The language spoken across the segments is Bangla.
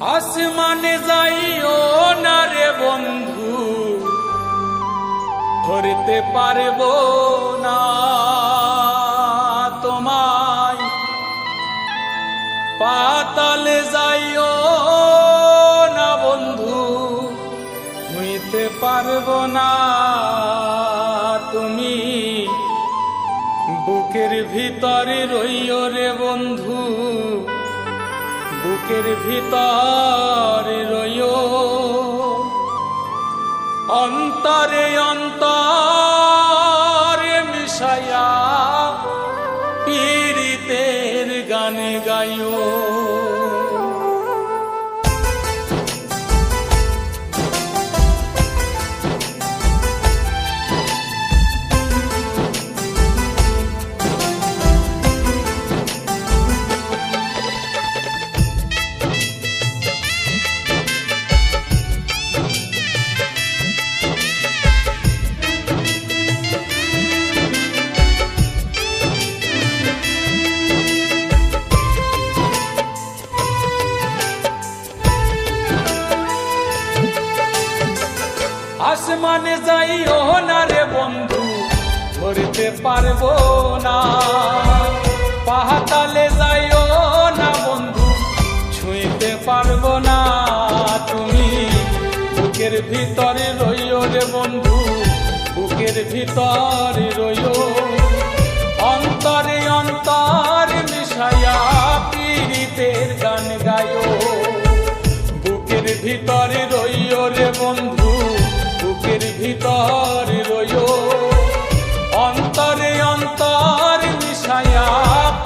আসমানে যাইও না রে বন্ধু, ধরতে পারব না তোমায়। পাতালে যাইও না বন্ধু, হইতে পারব না তুমি। বুকের ভিতরে রইও রে বন্ধু বুকের ভিতর রয়ো অন্তরে অন্তরে মিশায়া পীড়িতের গানে গাইও। আসমানে যাইও না রে বন্ধু, ধরতে পারব না। পাহাতালে যাইও না বন্ধু, ছুঁইতে পারব না। তুমি বুকের ভিতরে রইও রে বন্ধু, বুকের ভিতরে রইও। ভিতরে রইও। অন্তরে অন্তর মিশায়া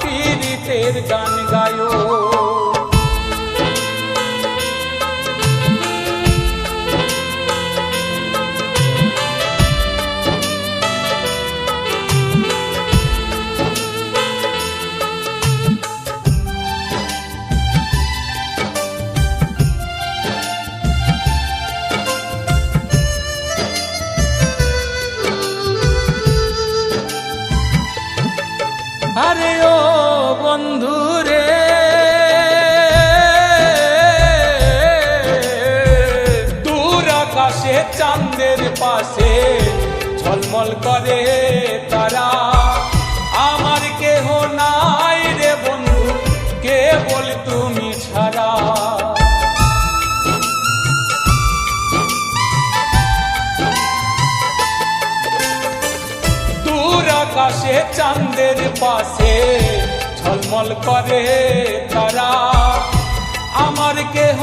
পীড়িতের গান। চাঁদের পাশে ঝলমল করে তারা। আমার কেহ নাই রে বন্ধু, কেবল তুমি ছাড়া। দূর আকাশে চাঁদের পাশে ঝলমল করে তারা। আমার কেহ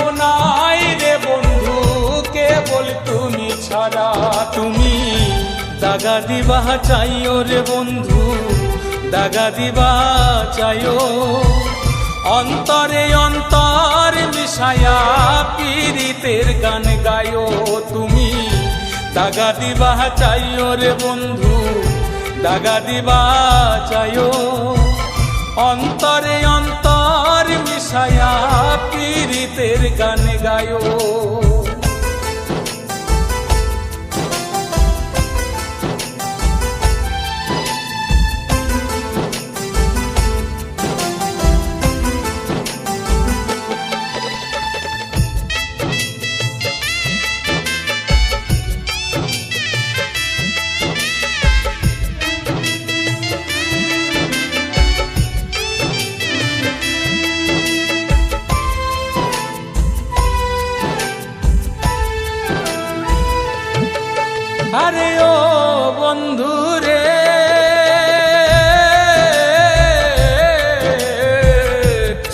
দাগা দিবা চাইও রে বন্ধু, দাগা দিবা চাইও। অন্তরে অন্তর মিশায়া পীড়িতের গান গায়ো তুমি, দাগা দিবা চাইও রে বন্ধু, দাগা দিবা চাইও। অন্তরে অন্তর মিশায়া পীড়িতের গান গায়ো আরে ও বন্ধু রে।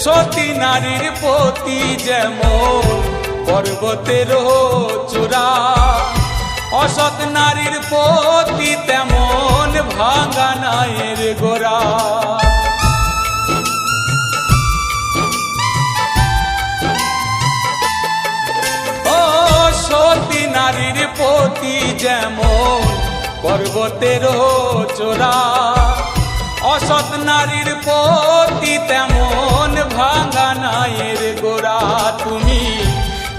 সতী নারীর পতি যেমন পর্বতের চূড়া, অসৎ নারীর পতি তেমন ভাঙা নায়ের গোড়া। যেমন পর্বতের চোরা অসৎ নারীর পতি তেমন ভাঙা নায়ের গোড়া। তুমি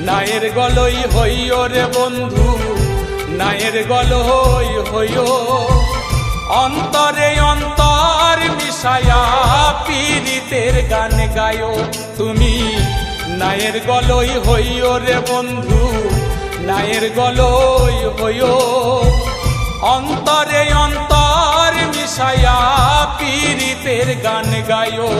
নায়ের গলই হইও রে বন্ধু, নায়ের গল হই হইও। অন্তরে অন্তর মিশায়া পীড়িতের গান গায়ো। তুমি নায়ের গলই হইও রে বন্ধু নায়ের গলই হইও। অন্তরে অন্তর মিশায়া পীড়িতের গান গায়ো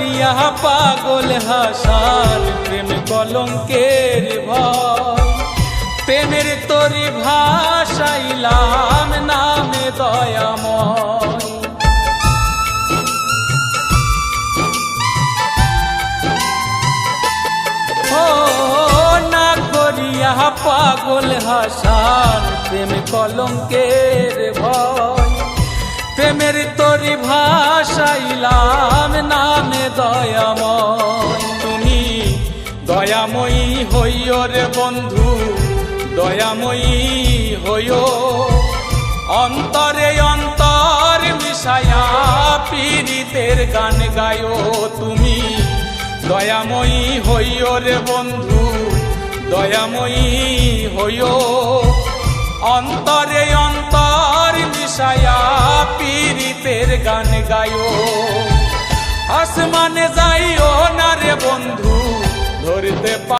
করিয়া পাগল হাসার প্রেম কলঙ্কের ভয় প্রেমের তরি ভাসাইলাম নামে দয়াময় পাগল হাসান প্রেম কলঙ্কের ভয় প্রেমের তরি ভাসাইলাম হইও রে বন্ধু, দয়াময়ী হইও। অন্তরে অন্তর মিশায়া পীড়িতের গান গায়ো তুমি। দয়াময়ী হইও রে বন্ধু, দয়াময়ী হইও। অন্তরে অন্তর মিশায়া পীড়িতের গান গায়ো। আসমানে যাইও না রে বন্ধু, ধরতে